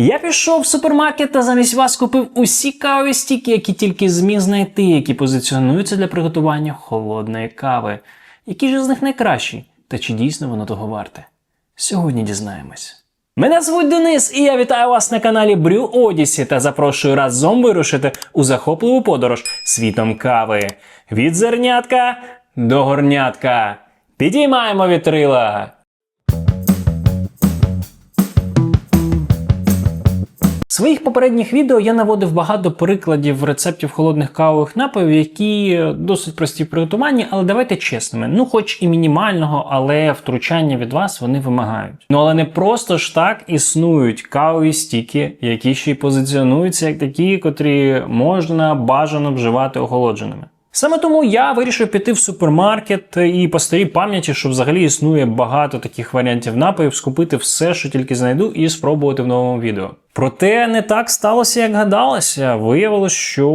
Я пішов в супермаркет та замість вас купив усі кавові стіки, які тільки зміг знайти, які позиціонуються для приготування холодної кави. Які ж з них найкращі? Та чи дійсно воно того варте? Сьогодні дізнаємось. Мене звуть Денис, і я вітаю вас на каналі Брю Одісі та запрошую разом вирушити у захопливу подорож світом кави. Від зернятка до горнятка. Підіймаємо вітрила! Своїх попередніх відео я наводив багато прикладів рецептів холодних кавових напоїв, які досить прості в приготуванні, але давайте чесними. Ну, хоч і мінімального, але втручання від вас вони вимагають. Ну але не просто ж так існують кавові стіки, які ще й позиціонуються як такі, котрі можна бажано вживати охолодженими. Саме тому я вирішив піти в супермаркет і по старій пам'яті, що взагалі існує багато таких варіантів напоїв, скупити все, що тільки знайду, і спробувати в новому відео. Проте не так сталося, як гадалося. Виявилось, що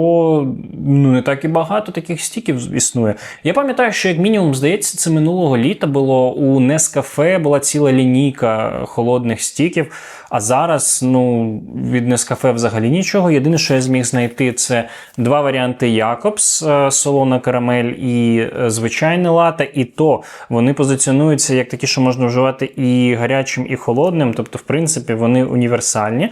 ну не так і багато таких стіків існує. Я пам'ятаю, що як мінімум, здається, це минулого літа було у Нескафе була ціла лінійка холодних стіків. А зараз ну від Нескафе взагалі нічого. Єдине, що я зміг знайти, це два варіанти Якобс, е, солона карамель і е, звичайне лате. І то вони позиціонуються як такі, що можна вживати і гарячим, і холодним. Тобто, в принципі, вони універсальні.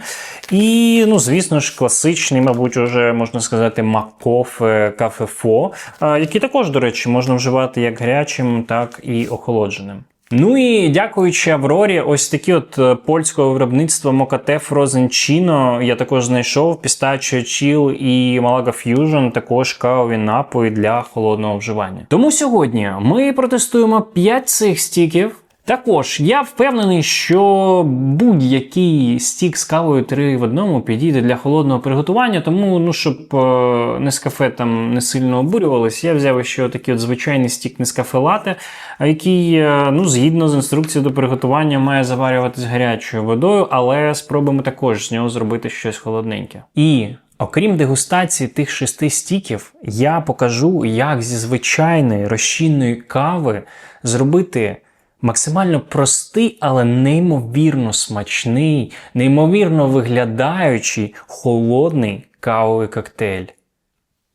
І, ну, звісно ж, класичний, мабуть, уже можна сказати, маккофе кафефо, е, які також, до речі, можна вживати як гарячим, так і охолодженим. Ну і дякуючи Аврорі, ось такі от е, польського виробництва Мокате Chino я також знайшов Pistachio Chill і Malaga Fusion, також кавові напої для холодного вживання. Тому сьогодні ми протестуємо 5 цих стіків. Також я впевнений, що будь-який стік з кавою 3 в одному підійде для холодного приготування, тому ну щоб е, Нескафе там не сильно обурювалися, я взяв ще такий от звичайний стік Нескафе лате, який, е, ну, згідно з інструкцією до приготування, має заварюватись гарячою водою, але спробуємо також з нього зробити щось холодненьке. І Окрім дегустації тих шести стіків, я покажу, як зі звичайної розчинної кави зробити максимально простий, але неймовірно смачний, неймовірно виглядаючий холодний кавовий коктейль.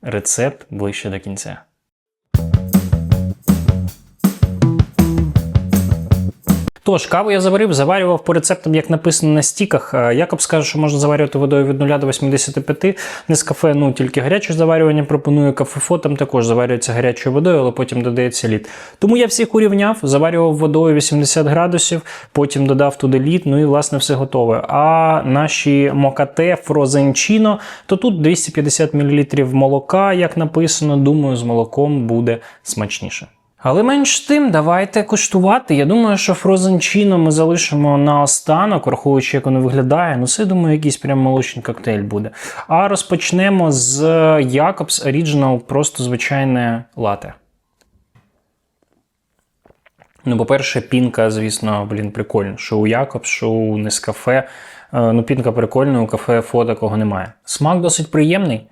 Рецепт ближче до кінця. Тож, каву я заварив, заварював по рецептам, як написано на стіках. Е, Якоб скаже, що можна заварювати водою від 0 до 85. Нескафе, ну тільки гаряче заварювання пропоную. Кафефо там також заварюється гарячою водою, але потім додається лід. Тому я всіх урівняв, заварював водою 80 градусів, потім додав туди лід, ну і власне все готове. А наші мокате фрозенчино, то тут 250 мл молока, як написано, думаю, з молоком буде смачніше. Але менш тим, давайте куштувати. Я думаю, що фрозенчино ми залишимо на останок, враховуючи, як воно виглядає. Ну, це, думаю, якийсь прям молочний коктейль буде. А розпочнемо з Jacobs Original, просто звичайне лате. Ну, по-перше, пінка, звісно, блін, прикольна. Що у Jacobs, що у Нескафе. Е, Ну, пінка прикольна, у кафе фо такого немає. Смак досить приємний.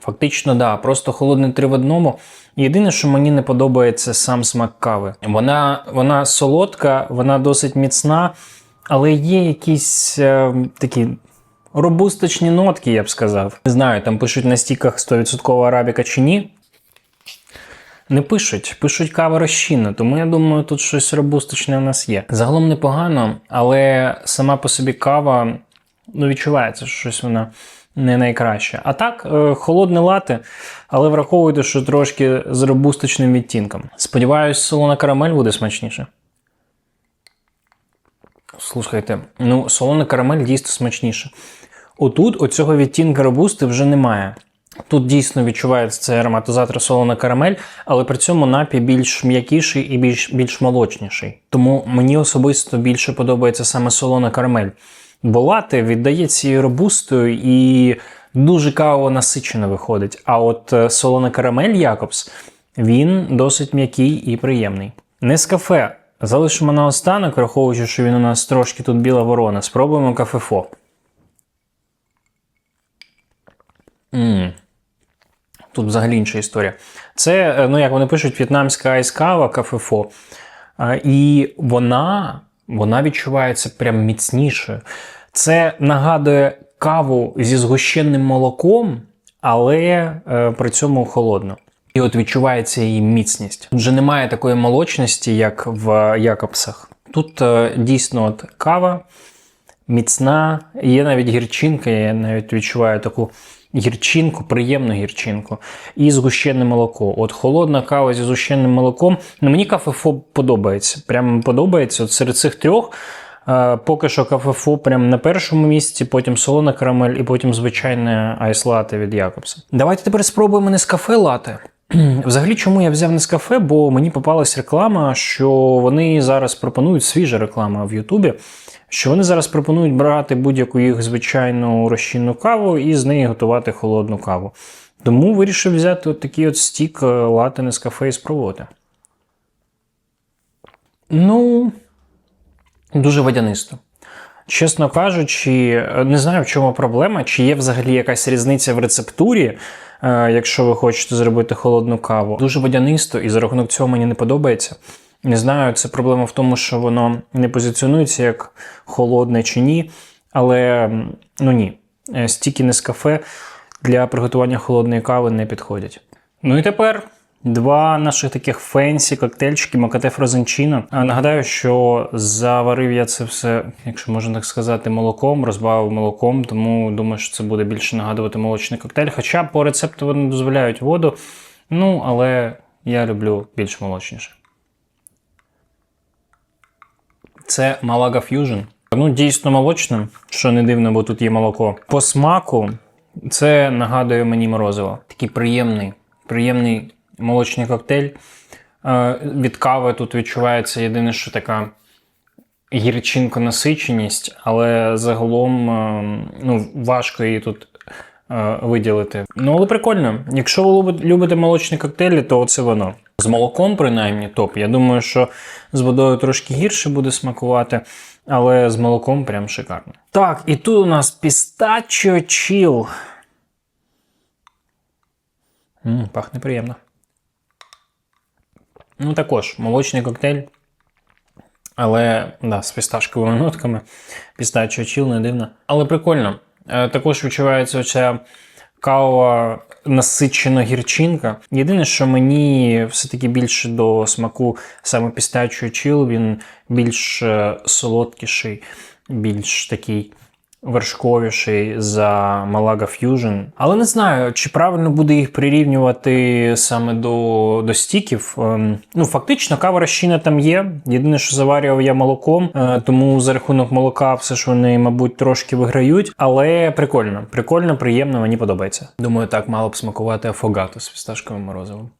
Фактично, да, просто холодний три в одному. Єдине, що мені не подобається сам смак кави. Вона вона солодка, вона досить міцна, але є якісь е, такі робусточні нотки, я б сказав. Не знаю, там пишуть на стіках 100% арабіка чи ні. Не пишуть, пишуть кава розчинна, тому я думаю, тут щось робусточне у нас є. Загалом непогано, але сама по собі кава ну, відчувається, що щось вона не найкраще. А так, е, холодне лате, але враховуйте, що трошки з робусточним відтінком. Сподіваюсь, солона карамель буде смачніше. Слухайте, ну, солона карамель дійсно смачніше. Отут оцього відтінка робусти вже немає. Тут дійсно відчувається цей ароматизатор солона карамель, але при цьому напій більш м'якіший і більш більш молочніший. Тому мені особисто більше подобається саме солона карамель. Бо лате віддає цією робустою і дуже каво насичено виходить. А от е, солона карамель Якобс, він досить м'який і приємний. Нескафе залишимо на останок, враховуючи, що він у нас трошки тут біла ворона. Спробуємо кафефо. Ммм. Тут взагалі інша історія. Це, е, ну як вони пишуть, в'єтнамська айскава кафефо. І вона Вона відчувається прям міцнішою. Це нагадує каву зі згущеним молоком, але е, при цьому холодно. І от відчувається її міцність. Тут вже немає такої молочності, як в Якобсах. Тут е, дійсно от кава міцна, є навіть гірчинка, я навіть відчуваю таку гірчинку, приємну гірчинку. І згущене молоко. От холодна кава зі згущеним молоком. Ну, мені кафефо подобається. Прямо подобається. От серед цих трьох. е, Поки що кафефо прямо на першому місці, потім солона карамель і потім звичайне айс-лате від Якобса. Давайте тепер спробуємо Нескафе лате. Взагалі, чому я взяв Нескафе? Бо мені попалась реклама, що вони зараз пропонують свіжа реклама в Ютубі, що вони зараз пропонують брати будь-яку їх звичайну розчинну каву і з неї готувати холодну каву. Тому вирішив взяти от такий от стік е, лате Нескафе і спробувати. Ну, дуже водянисто. Чесно кажучи, не знаю, в чому проблема, чи є взагалі якась різниця в рецептурі, е, якщо ви хочете зробити холодну каву. Дуже водянисто, і за рахунок цього мені не подобається. Не знаю, це проблема в тому, що воно не позиціонується як холодне чи ні. Але ну ні, Е, стільки Нескафе для приготування холодної кави не підходять. Ну і тепер два наших таких фенсі коктейльчики Макате Фрозенчино. А Нагадаю, що заварив я це все, якщо можна так сказати, молоком, розбавив молоком, тому думаю, що це буде більше нагадувати молочний коктейль. Хоча по рецепту вони дозволяють воду. Ну, але я люблю більш молочніше. Це Malaga Fusion. Ну, дійсно молочне, що не дивно, бо тут є молоко. По смаку це нагадує мені морозиво. Такий приємний, приємний молочний коктейль. Е, від кави тут відчувається єдине, що така гірчинко насиченість, але загалом е, ну, важко її тут е, виділити. Ну, але прикольно. Якщо ви любите молочні коктейлі, то це воно. З молоком, принаймні, топ. Я думаю, що з водою трошки гірше буде смакувати, але з молоком прям шикарно. Так, і тут у нас пістачо чіл. М, пахне приємно. Ну, також молочний коктейль. Але да, з фісташковими нотками. Пістачо чіл, не дивно. Але прикольно. Е, Також відчувається оця кавова насичена гірчинка. Єдине, що мені все-таки більше до смаку саме пістачого чіл, він більш е, солодкіший, більш такий вершковіший за Malaga Fusion. Але не знаю, чи правильно буде їх прирівнювати саме до, до стіків. Ем, Ну, фактично, кава розчина там є. Єдине, що заварював я молоком, е, тому за рахунок молока все ж вони, мабуть, трошки виграють. Але прикольно, прикольно, приємно, мені подобається. Думаю, так мало б смакувати афогато з фісташковим морозивом.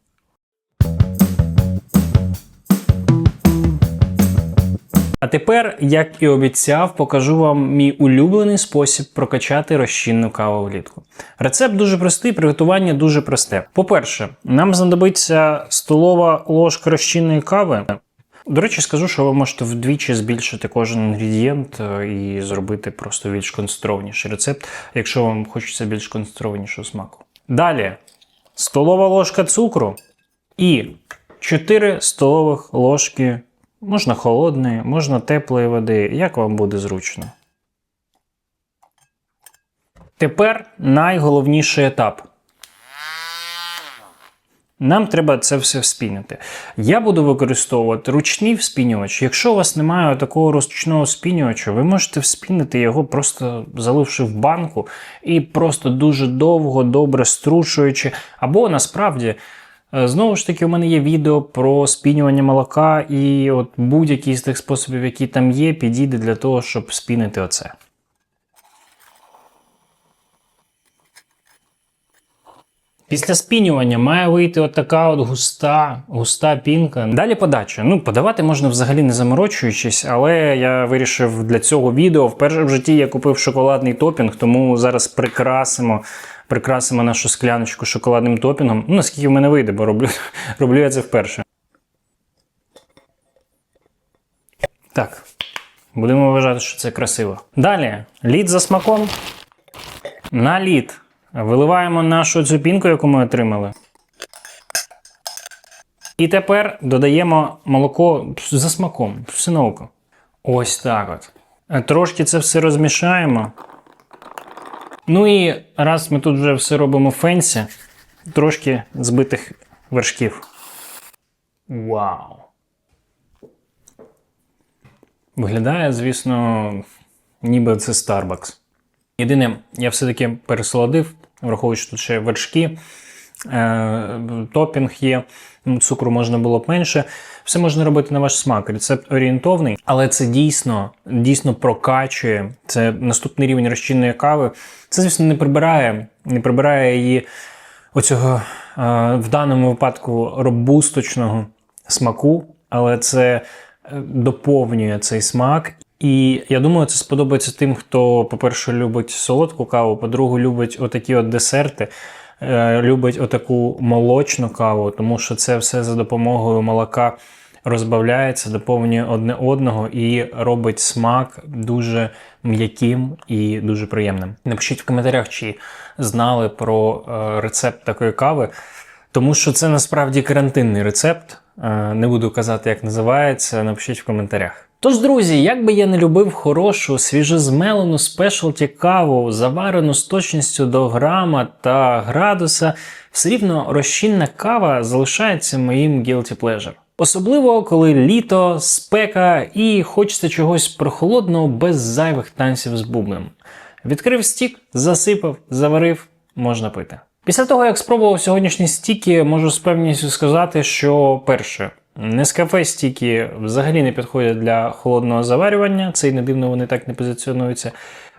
А тепер, як і обіцяв, покажу вам мій улюблений спосіб прокачати розчинну каву влітку. Рецепт дуже простий, приготування дуже просте. По-перше, нам знадобиться столова ложка розчинної кави. До речі, скажу, що ви можете вдвічі збільшити кожен інгредієнт е, і зробити просто більш концентрованіший рецепт, якщо вам хочеться більш концентрованішого смаку. Далі столова ложка цукру і 4 столових ложки Можна холодної, можна теплої води, як вам буде зручно. Тепер найголовніший етап. Нам треба це все вспінити. Я буду використовувати ручний вспінювач. Якщо у вас немає такого ручного вспінювача, ви можете вспінити його, просто заливши в банку і просто дуже довго, добре струшуючи. Або насправді Знову ж таки, у мене є відео про спінювання молока, і от будь-який з тих способів, які там є, підійде для того, щоб спінити оце. Після спінювання має вийти от така от густа, густа пінка. Далі подача. Ну, подавати можна взагалі не заморочуючись, але я вирішив для цього відео. Вперше в житті я купив шоколадний топінг, тому зараз прикрасимо, прикрасимо нашу скляночку шоколадним топінгом. Ну, наскільки в мене вийде, бо роблю, роблю я це вперше. Так. Будемо вважати, що це красиво. Далі, лід за смаком. На лід. Виливаємо нашу цю пінку, яку ми отримали. І тепер додаємо молоко за смаком, все на. Ось так от. Трошки це все розмішаємо. Ну і раз ми тут вже все робимо фенсі, трошки збитих вершків. Вау! Виглядає, звісно, ніби це Starbucks. Єдине, я все-таки пересолодив, враховуючи що тут ще вершки, топінг є, цукру можна було б менше. Все можна робити на ваш смак. Рецепт орієнтовний, але це дійсно, дійсно прокачує. Це наступний рівень розчинної кави. Це, звісно, не прибирає, не прибирає її оцього е, в даному випадку робусточного смаку, але це е, доповнює цей смак. І я думаю, це сподобається тим, хто, по-перше, любить солодку каву, по-друге, любить отакі от десерти, е, любить отаку молочну каву, тому що це все за допомогою молока розбавляється, доповнює одне одного і робить смак дуже м'яким і дуже приємним. Напишіть в коментарях, чи знали про е, рецепт такої кави. Тому що це насправді карантинний рецепт. Е, Не буду казати, як називається. Напишіть в коментарях. Тож, друзі, як би я не любив хорошу, свіжозмелену спешалті каву, заварену з точністю до грама та градуса, все рівно розчинна кава залишається моїм guilty pleasure. Особливо, коли літо, спека і хочеться чогось прохолодного без зайвих танців з бубном. Відкрив стік, засипав, заварив, можна пити. Після того, як спробував сьогоднішні стіки, можу з певністю сказати, що перше, Нескафе стіки взагалі не підходять для холодного заварювання, це й не дивно, вони так не позиціонуються.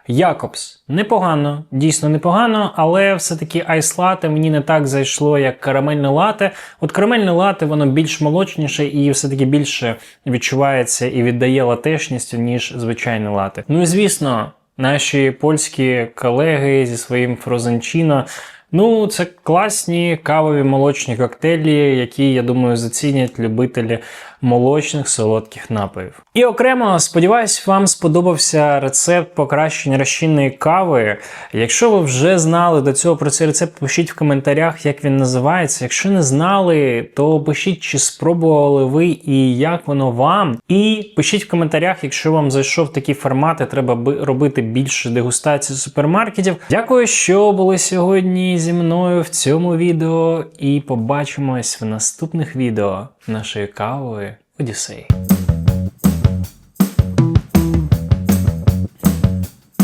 Якобс непогано, дійсно непогано, але все-таки айс-лате мені не так зайшло, як карамельне лате. От карамельне лате, воно більш молочніше і все-таки більше відчувається і віддає латешністю, ніж звичайне лате. Ну і звісно, наші польські колеги зі своїм фрозенчино. Ну, це класні кавові молочні коктейлі, які, я думаю, зацінять любителі молочних солодких напоїв. І окремо, сподіваюсь, вам сподобався рецепт покращення розчинної кави. Якщо ви вже знали до цього про цей рецепт, пишіть в коментарях, як він називається. Якщо не знали, то пишіть, чи спробували ви і як воно вам. І пишіть в коментарях, якщо вам зайшов такий формат, і треба робити більше дегустацій супермаркетів. Дякую, що були сьогодні зі мною в цьому відео, і побачимось в наступних відео нашої кавової Одіссеї.